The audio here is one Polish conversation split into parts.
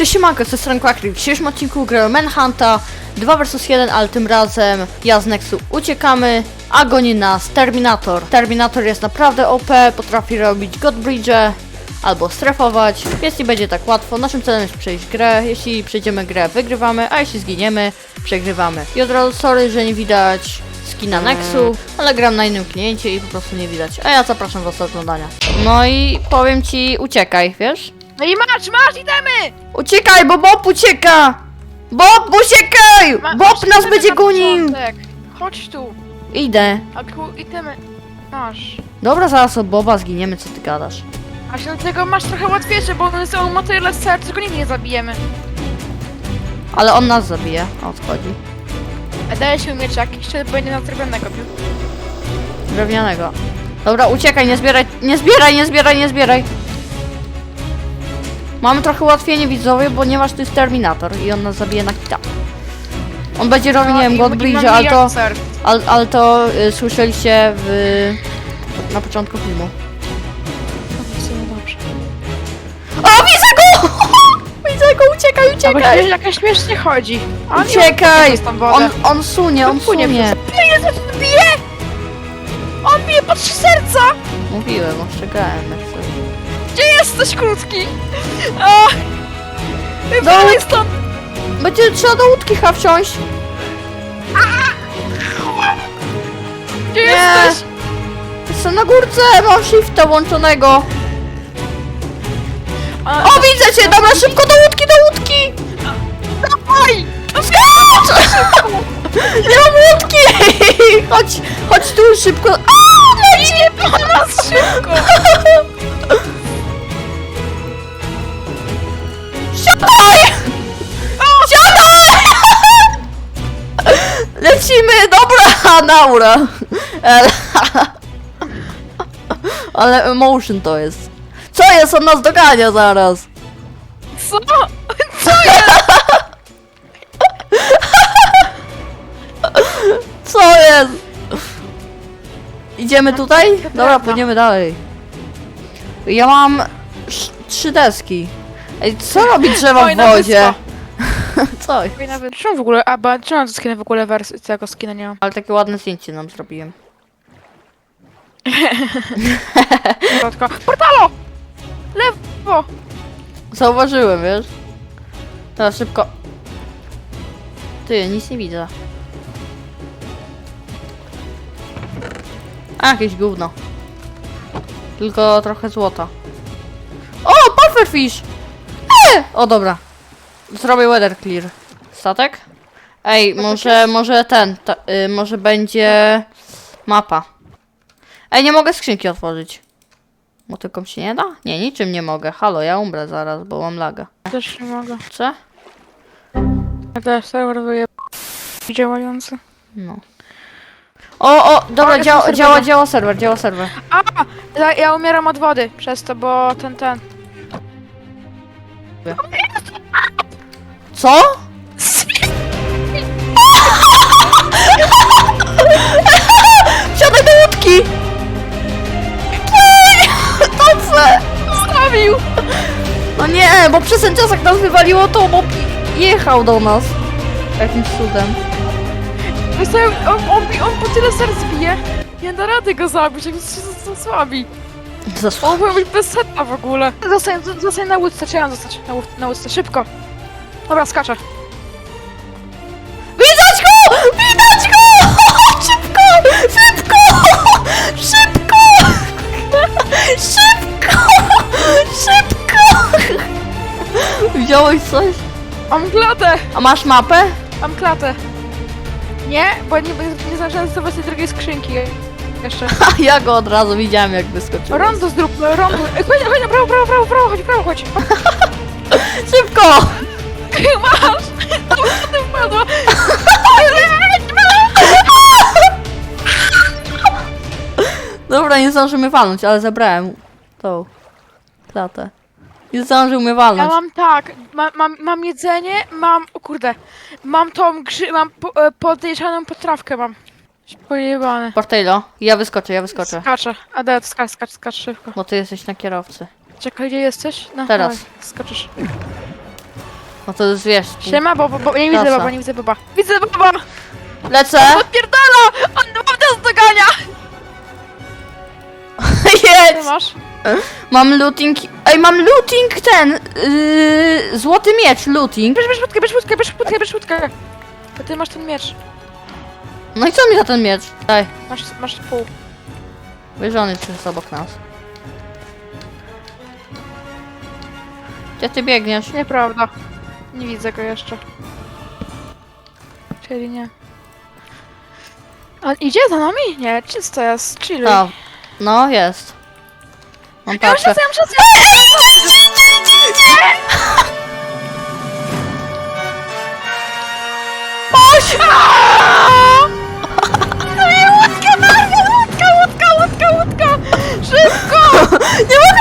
Cześć siemanko, to jest Frank Quackry. W dzisiejszym odcinku gramy Manhunta 2 vs 1, ale tym razem ja z Nexu uciekamy, a goni nas Terminator. Terminator jest naprawdę OP, potrafi robić Godbridge albo strefować, więc nie będzie tak łatwo. Naszym celem jest przejść grę. Jeśli przejdziemy grę, wygrywamy, a jeśli zginiemy, przegrywamy. I od razu sorry, że nie widać skina Nexu, ale gram na innym kliencie i po prostu nie widać. A ja zapraszam was do oglądania. No i powiem ci, uciekaj, wiesz? No i masz, masz, itemy! Uciekaj, bo Bob ucieka! Bob, uciekaj! Ma, Bob nas itemy będzie na gonił! początek. Chodź tu, Idę. a ku, itemy masz. Dobra, zaraz od Boba zginiemy, co ty gadasz. A się do tego masz trochę łatwiejsze, bo on, jest- on ma tyle serc, że go nigdy nie zabijemy. Ale on nas zabije, a odchodzi. A daje się miecz jakiś, czy będzie na drewnianego bił. Drewnianego. Dobra, uciekaj, nie zbieraj, nie zbieraj, nie zbieraj, nie zbieraj. Mamy trochę ułatwienie widzowie, ponieważ to jest Terminator i on nas zabije na kita. On będzie robił, nie wiem, God Bridge, ale to, ale, ale to y, słyszeliście w, na początku filmu. O, widzę go! widzę go, uciekaj, uciekaj! się jakaś śmiesznie chodzi. A nie, Uciekaj! on wodę. On, on sunie, on Płynie sunie. Bije, co tu bije! On bije po trzy serca! Mówiłem, ostrzegałem jak coś. Gdzie jesteś, krótki? A! Dalej stąd! Będzie trzeba do łódki chyba wsiąść. Gdzie Nie. jesteś? Jestem na górce, mam shifta włączonego. A, O, widzę cię! Dobra, szybko do łódki, do łódki! Dawaj! Nie mam łódki! Chodź, chodź tu szybko. A, leci! Nie po nas szybko! Lecimy, dobra, naura. Ale- emotion to jest. Co jest? On nas dogania zaraz. Co? Co jest? Co jest? Idziemy tutaj? Dobra, pójdziemy dalej. Ja mam sz- trzy deski. Ej, co robi drzewo w wodzie? Co? Czemu w ogóle, a ba, czemu to skina w ogóle wersji tego skina nie mam? Ale takie ładne zdjęcie nam zrobiłem. Portalo! Lewo! Zauważyłem, wiesz? Teraz szybko. Ty, nic nie widzę. A, jakieś gówno. Tylko trochę złota. O, pufferfish! E! O, dobra. Zrobię weather clear. Statek? Ej, może, może ten, ta, y, może będzie mapa. Ej, nie mogę skrzynki otworzyć. Motyką się nie da? Nie, niczym nie mogę. Halo, ja umrę zaraz, bo mam laga. Też nie mogę. Co? Ja też serwer wyje... działający. No. O, o, dobra, jestem działa, działa, działa serwer, działa serwer. A! Ja, ja umieram od wody przez to, bo ten, ten... Co? Wsiadaj do łódki! Tocę! Stawił! No nie, bo przez ten czas jak nas wywaliło to, bo jechał do nas. Jakimś cudem. On, on, on po tyle serc bije. Nie da rady go zabić, jak jest są słabi. Zasła. On powinien być bez seta w ogóle. Zostań, zostań na łódce, trzeba zostać na łódce, szybko. Dobra, skaczę. Widać go! Widać go! Szybko! Szybko! Szybko! Szybko! Szybko! Wziąłeś coś? Mam klatę! A masz mapę? Mam klatę. Nie, bo nie, nie zdążyłem zdobyć tej drugiej skrzynki jeszcze. A ja go od razu widziałem jak wyskoczył. Rondo zróbmy, rondo. Chodź, chodź, prawo, prawo, prawo, prawo, chodź, prawo, chodź. Szybko! Masz! Ty wpadła! Dobra, nie zdążymy walnąć, ale zabrałem tą klatę. Nie zdążył mnie Ja walnąć. mam tak, mam, mam, mam jedzenie, mam, o kurde, mam tą grzy, mam po, e, podejrzaną potrawkę mam. Pojebane. Portejlo, ja wyskoczę, ja wyskoczę. Skaczę, Ade, skacz, skacz, skacz szybko. Bo ty jesteś na kierowcy. Czekaj, gdzie jesteś? No, Teraz. dawaj, Skoczysz. No to jest wiesz. Siema, bo, bo, bo nie widzę baba, nie widzę baba. Widzę baba! Lecę! Odpierdala! On mam nas dogania! Jedź! masz? Mam looting. Ej, mam looting ten. Yy, złoty miecz, looting. Bierz, bierz łódkę, bierz łódkę, bierz łódkę, bierz łódkę. To ty masz ten miecz. No i co mi za ten miecz? Ej, Masz, masz pół. wiesz, że on jest już obok nas. Gdzie ty biegniesz? Nieprawda. Nie widzę go jeszcze. Czyli nie. On idzie za nami? Nie, czysto jest, chill. A, no jest. Mam Ja muszę, tarczę. ja muszę, Oś! No łódka, łódka, łódka, łódka! Szybko! Nie mogę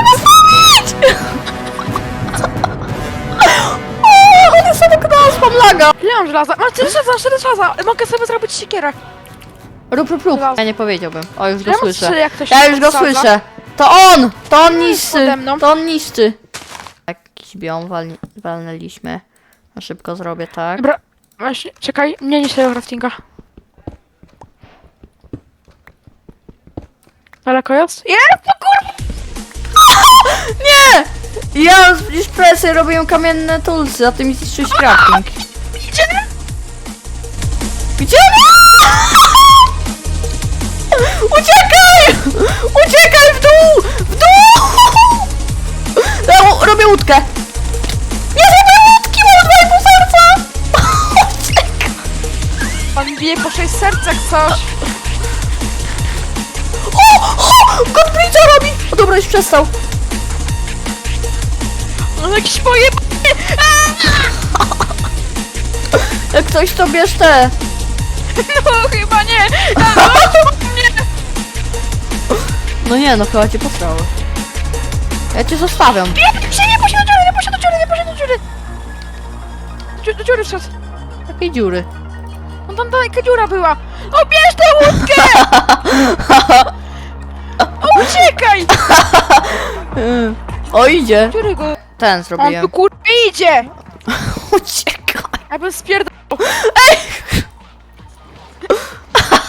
Ile mam żelaza? Mam 4 żelaza, 4 żelaza! Mogę sobie zrobić siekierę. Rób, rób, rób. Ja nie powiedziałbym. O, już go Ja mam słyszę. trzy, jak ktoś Ja się już go słyszę. To on! To on Nie jest niszczy! pode mną. To on niszczy. Jakiś biom walni, walnęliśmy. Na szybko zrobię, tak? Dobra, właśnie, czekaj, nie niż tego craftinga. Daleko jest? Jest, no kurwa! Nie! Ja już presję robiłem kamienne tulsy, a ty mi zniszczyłeś crafting. Gdzie? Uciekaj! Uciekaj w dół! W dół! U- robię łódkę. Nie zrobię łódki, mam dwa i pół serca! Uciekaj! On bije po 6 sercach coś. O! O! Godbridge'a robi! O dobra, już przestał. On jakiś pojebany! Jak ktoś to bierz te. No chyba nie! nie! No nie, no chyba cię posrały. Ja cię zostawiam. Nie, się nie poszedł do dziury, nie poszedł do dziury, nie poszedł do dziury! Dziu- Do dziury wszedł. Jakiej dziury? No tam daleka dziura była. O, bierz tę łódkę! O, uciekaj! Yy. O, idzie. Dziury go. Ten On zrobiłem. tu kurwa idzie! Uciekaj. Ja bym spierdał.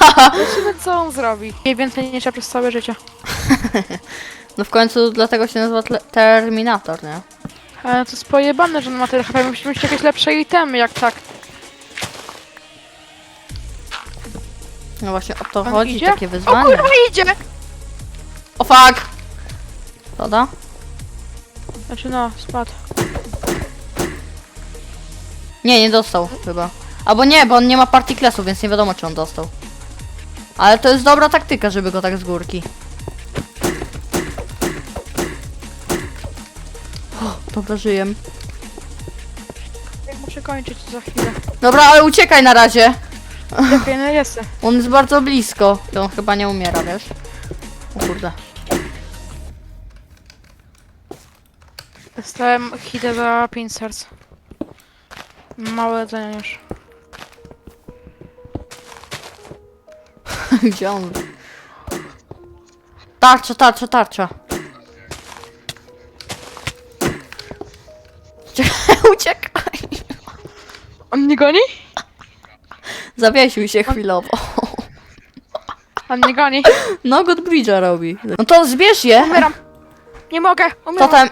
Zobaczymy co on zrobi. Mniej więcej nie trzeba przez całe życie. No w końcu dlatego się nazywa tle- Terminator, nie? Ale to jest pojebane, że on ma tyle HP. Musimy mieć jakieś lepsze itemy, jak tak. No właśnie o to On chodzi, idzie? takie O wyzwanie. kurwa idzie! O fuck! Woda? Znaczy no, spadł. Nie, nie dostał chyba. Albo nie, bo on nie ma partiklesu, więc nie wiadomo czy on dostał. Ale to jest dobra taktyka, żeby go tak z górki. O, dobra, żyję. Jak muszę kończyć za chwilę. Dobra, ale uciekaj na razie. Okej, no jestem. On jest bardzo blisko. I on chyba nie umiera, wiesz? O kurde. Dostałem hitę za 5 serc. Małe jedzenie już. Gdzie on? Tarcza, tarcza, tarcza. Uciekaj. On nie goni? Zawiesił się chwilowo. On nie goni. No, Godbridge'a robi. No to zbierz je. Umieram. Nie mogę, umieram. tam...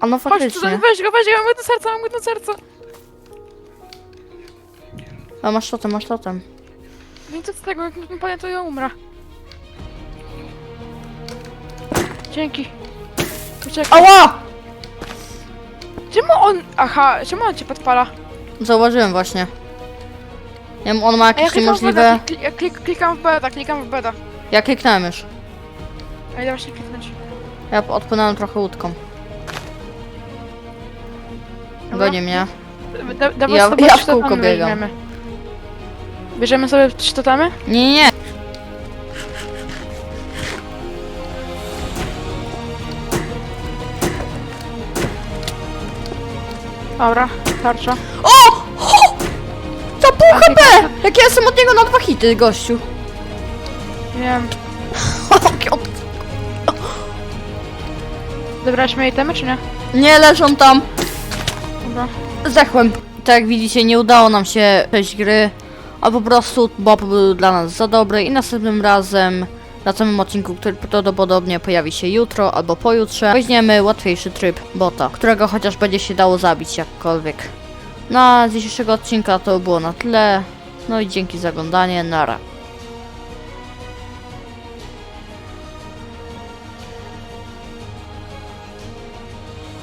A no Chodź tutaj, weź go, weź go, mam jedno serce, mam jedno serce. A masz totem, masz totem. No i co z tego, jak mi panie to ja umrę. Dzięki. Uciekaj. Ała! Czemu on... Aha, czemu on cię podpala? Zauważyłem właśnie. Nie wiem, on ma A ja jakieś klikam w beda, niemożliwe... klik, ja klik, klikam w beda, klikam w beda. Ja kliknąłem już. A idę właśnie kliknąć. Ja odpłynąłem trochę łódką. Dobra. Goni mnie. Da, Ja- sobie ja trzy w kółko biegam. Bierzemy sobie trzy totemy? Nie, nie, nie. Dobra, tarcza. O! o! To pół HP! Jak ja jestem od niego na dwa hity, gościu. Nie wiem. Zebraliśmy itemy, czy nie? Nie leżą tam. Dobra. Zdechłem. Tak jak widzicie, nie udało nam się przejść gry, a po prostu Bob był dla nas za dobry i następnym razem na samym odcinku, który prawdopodobnie pojawi się jutro albo pojutrze, weźmiemy łatwiejszy tryb bota, którego chociaż będzie się dało zabić jakkolwiek. No a z dzisiejszego odcinka to było na tyle. No i dzięki za oglądanie, nara.